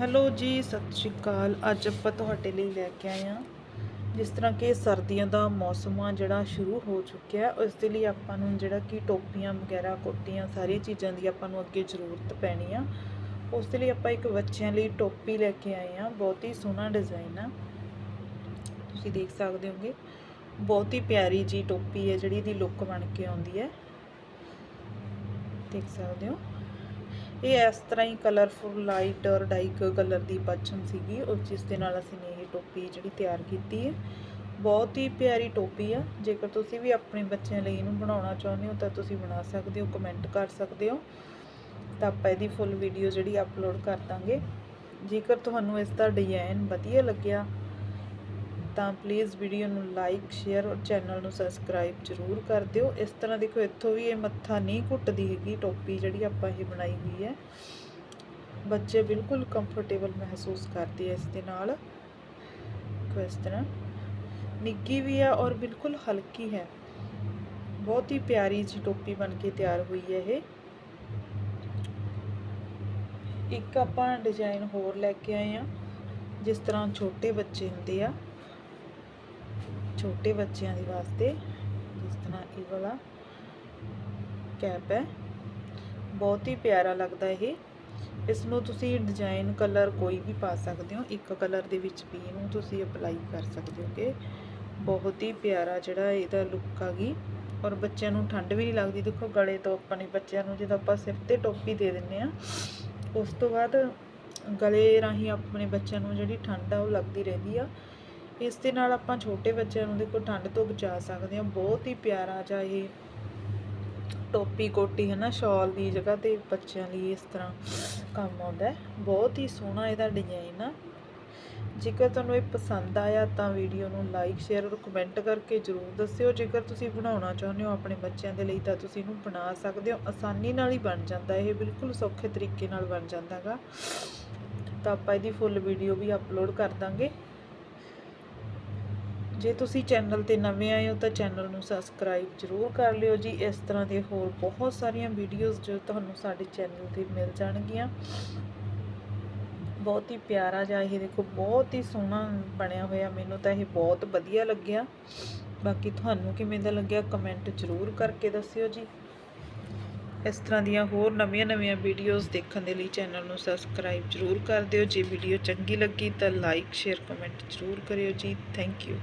Hello ਜੀ, ਸਤਿ ਸ਼੍ਰੀ ਅਕਾਲ। ਅੱਜ ਆਪਾਂ ਤੁਹਾਡੇ ਲਈ ਲੈ ਕੇ ਆਏ ਹਾਂ। ਜਿਸ ਤਰ੍ਹਾਂ ਕਿ ਸਰਦੀਆਂ ਦਾ ਮੌਸਮ ਆ ਜਿਹੜਾ ਸ਼ੁਰੂ ਹੋ ਚੁੱਕਿਆ ਉਸ ਦੇ ਲਈ ਆਪਾਂ ਨੂੰ ਜਿਹੜਾ ਕਿ ਟੋਪੀਆਂ ਵਗੈਰਾ, ਕੋਟੀਆਂ, ਸਾਰੀਆਂ ਚੀਜ਼ਾਂ ਦੀ ਆਪਾਂ ਨੂੰ ਅੱਗੇ ਜ਼ਰੂਰਤ ਪੈਣੀ ਆ। ਉਸ ਦੇ ਲਈ ਆਪਾਂ ਇੱਕ ਬੱਚਿਆਂ ਲਈ ਟੋਪੀ ਲੈ ਕੇ ਆਏ ਹਾਂ। ਬਹੁਤ ਹੀ ਸੋਹਣਾ ਡਿਜ਼ਾਈਨ ਆ। ਤੁਸੀਂ ਦੇਖ ਸਕਦੇ ਹੋਗੇ, ਬਹੁਤ ਹੀ ਪਿਆਰੀ ਜੀ ਟੋਪੀ ਹੈ ਜਿਹੜੀ ਇਹਦੀ ਲੁੱਕ ਬਣ ਕੇ ਆਉਂਦੀ ਹੈ। ਦੇਖ ਸਕਦੇ ਹੋ। ਇਹ ਇਸ ਤਰ੍ਹਾਂ ਹੀ ਕਲਰਫੁਲ ਲਾਈਟ ਔਰ ਡਾਈਕ ਕਲਰ ਦੀ ਪੱਛਮ ਸੀਗੀ। ਉਹ ਜਿਸ ਦੇ ਨਾਲ ਅਸੀਂ ਨੇ ਇਹ ਟੋਪੀ ਜਿਹੜੀ ਤਿਆਰ ਕੀਤੀ ਹੈ। ਬਹੁਤ ਹੀ ਪਿਆਰੀ ਟੋਪੀ ਆ। ਜੇਕਰ ਤੁਸੀਂ ਵੀ ਆਪਣੇ ਬੱਚਿਆਂ ਲਈ ਇਹਨੂੰ ਬਣਾਉਣਾ ਚਾਹੁੰਦੇ ਹੋ, ਤਾਂ ਤੁਸੀਂ ਬਣਾ ਸਕਦੇ ਹੋ ਕਮੈਂਟ ਕਰ ਸਕਦੇ ਹੋ। ਤਾਂ ਆਪਾਂ ਇਹਦੀ ਫੁੱਲ ਵੀਡੀਓ ਜਿਹੜੀ ਅਪਲੋਡ ਕਰ ਦਾਂਗੇ। ਜੇਕਰ ਤੁਹਾਨੂੰ ਇਸ ਦਾ ਡਿਜ਼ਾਈਨ ਵਧੀਆ ਲੱਗਿਆ ਤਾਂ ਪਲੀਜ਼ ਵੀਡੀਓ ਨੂੰ ਲਾਈਕ ਸ਼ੇਅਰ ਔਰ ਚੈਨਲ ਨੂੰ ਸਬਸਕ੍ਰਾਈਬ ਜ਼ਰੂਰ ਕਰ ਦਿਓ। ਇਸ ਤਰ੍ਹਾਂ ਦੇਖੋ, ਇੱਥੋਂ ਵੀ ਇਹ ਮੱਥਾ ਨਹੀਂ ਘੁੱਟਦੀ ਹੈਗੀ, ਟੋਪੀ ਜਿਹੜੀ ਆਪਾਂ ਇਹ ਬਣਾਈ ਹੋਈ ਹੈ। ਬੱਚੇ ਬਿਲਕੁਲ ਕੰਫਰਟੇਬਲ ਮਹਿਸੂਸ ਕਰਦੇ ਆ ਇਸ ਦੇ ਨਾਲ। ਦੇਖੋ ਇਸ ਤਰ੍ਹਾਂ। ਨਿੱਗੀ ਵੀ ਹੈ ਔਰ ਬਿਲਕੁਲ ਹਲਕੀ ਹੈ। ਬਹੁਤ ਹੀ ਪਿਆਰੀ ਜੀ ਟੋਪੀ ਬਣ ਕੇ ਤਿਆਰ ਹੋਈ ਹੈ ਇਹ। ਇੱਕ ਆਪਾਂ ਡਿਜ਼ਾਈਨ ਹੋਰ ਲੈ ਕੇ ਆਏ ਆ ਜਿਸ ਤਰ੍ਹਾਂ ਛੋਟੇ ਬੱਚੇ ਹੁੰਦੇ ਆ। ਛੋਟੇ ਬੱਚਿਆਂ ਦੇ ਵਾਸਤੇ ਜਿਸ ਤਰ੍ਹਾਂ ਇਹ ਵਾਲਾ ਕੈਪ ਹੈ। ਬਹੁਤ ਹੀ ਪਿਆਰਾ ਲੱਗਦਾ ਇਹ। ਇਸ ਨੂੰ ਤੁਸੀਂ ਡਿਜ਼ਾਈਨ ਕਲਰ ਕੋਈ ਵੀ ਪਾ ਸਕਦੇ ਹੋ। ਇੱਕ ਕਲਰ ਦੇ ਵਿੱਚ ਵੀ ਇਹਨੂੰ ਤੁਸੀਂ ਅਪਲਾਈ ਕਰ ਸਕਦੇ ਹੋਗੇ। ਬਹੁਤ ਹੀ ਪਿਆਰਾ ਜਿਹੜਾ ਇਹਦਾ ਲੁੱਕ ਆ ਗਈ। ਔਰ ਬੱਚਿਆਂ ਨੂੰ ਠੰਡ ਵੀ ਨਹੀਂ ਲੱਗਦੀ। ਦੇਖੋ ਗਲੇ ਤੋਂ ਆਪਾਂ ਨੇ ਬੱਚਿਆਂ ਨੂੰ ਜਦੋਂ ਆਪਾਂ ਸਿਰ ਤੇ ਟੋਪੀ ਦੇ ਦਿੰਨੇ ਆ ਉਸ ਤੋਂ ਬਾਅਦ ਗਲੇ ਰਾਹੀਂ ਆਪਣੇ ਬੱਚਿਆਂ ਨੂੰ ਜਿਹੜੀ ਠੰਡ ਆ ਉਹ ਲੱਗਦੀ ਰਹਿੰਦੀ ਆ। ਇਸ ਦੇ ਨਾਲ ਆਪਾਂ ਛੋਟੇ ਬੱਚਿਆਂ ਨੂੰ ਦੇਖੋ ਠੰਡ ਤੋਂ ਬਚਾ ਸਕਦੇ ਹਾਂ। ਬਹੁਤ ਹੀ ਪਿਆਰਾ ਜਿਹਾ ਇਹ ਟੋਪੀ ਕੋਟੀ ਹੈ ਨਾ ਸ਼ਾਲ ਦੀ ਜਗ੍ਹਾ ਤੇ ਬੱਚਿਆਂ ਲਈ ਇਸ ਤਰ੍ਹਾਂ ਕੰਮ ਆਉਂਦਾ ਬਹੁਤ ਹੀ ਸੋਹਣਾ ਇਹਦਾ ਡਿਜ਼ਾਈਨ ਆ। ਜੇਕਰ ਤੁਹਾਨੂੰ ਇਹ ਪਸੰਦ ਆਇਆ ਤਾਂ ਵੀਡੀਓ ਨੂੰ ਲਾਈਕ ਸ਼ੇਅਰ ਔਰ ਕਮੈਂਟ ਕਰਕੇ ਜਰੂਰ ਦੱਸਿਓ। ਜੇਕਰ ਤੁਸੀਂ ਬਣਾਉਣਾ ਚਾਹੁੰਦੇ ਹੋ ਆਪਣੇ ਬੱਚਿਆਂ ਦੇ ਲਈ ਤਾਂ ਤੁਸੀਂ ਇਹਨੂੰ ਬਣਾ ਸਕਦੇ ਹੋ। ਆਸਾਨੀ ਨਾਲ ਹੀ ਬਣ ਜਾਂਦਾ ਇਹ, ਬਿਲਕੁਲ ਸੌਖੇ ਤਰੀਕੇ ਨਾਲ ਬਣ ਜਾਂਦਾਗਾ। ਤਾਂ ਆਪਾਂ ਇਹਦੀ ਫੁੱਲ ਵੀਡੀਓ ਵੀ ਅਪਲੋਡ ਕਰ ਦਾਂਗੇ। ਜੇ ਤੁਸੀਂ ਚੈਨਲ ਤੇ ਨਵੇਂ ਆਏ ਹੋ ਤਾਂ ਚੈਨਲ ਨੂੰ ਸਬਸਕ੍ਰਾਈਬ ਜ਼ਰੂਰ ਕਰ ਲਿਓ ਜੀ। ਇਸ ਤਰ੍ਹਾਂ ਦੇ ਹੋਰ ਬਹੁਤ ਸਾਰੀਆਂ ਵੀਡੀਓਜ਼ ਜੋ ਤੁਹਾਨੂੰ ਸਾਡੇ ਚੈਨਲ ਤੇ ਮਿਲ ਜਾਣਗੀਆਂ। ਬਹੁਤ ਹੀ ਪਿਆਰਾ ਜਿਹਾ ਇਹ ਦੇਖੋ, ਬਹੁਤ ਹੀ ਸੋਹਣਾ ਬਣਿਆ ਹੋਇਆ ਮੈਨੂੰ ਤਾਂ ਇਹ ਬਹੁਤ ਵਧੀਆ ਲੱਗਿਆ। ਬਾਕੀ ਤੁਹਾਨੂੰ ਕਿਵੇਂ ਦਾ ਲੱਗਿਆ ਕਮੈਂਟ ਜ਼ਰੂਰ ਕਰਕੇ ਦੱਸਿਓ ਜੀ। ਇਸ ਤਰ੍ਹਾਂ ਦੀਆਂ ਹੋਰ ਨਵੀਆਂ-ਨਵੀਆਂ ਵੀਡੀਓਜ਼ ਦੇਖਣ ਦੇ ਲਈ ਚੈਨਲ ਨੂੰ ਸਬਸਕ੍ਰਾਈਬ ਜ਼ਰੂਰ ਕਰ ਦਿਓ। ਜੇ ਵੀਡੀਓ ਚੰਗੀ ਲੱਗੀ ਤਾਂ ਲਾਈਕ ਸ਼ੇਅਰ ਕਮੈਂਟ ਜ਼ਰੂਰ ਕਰਿਓ ਜੀ। Thank you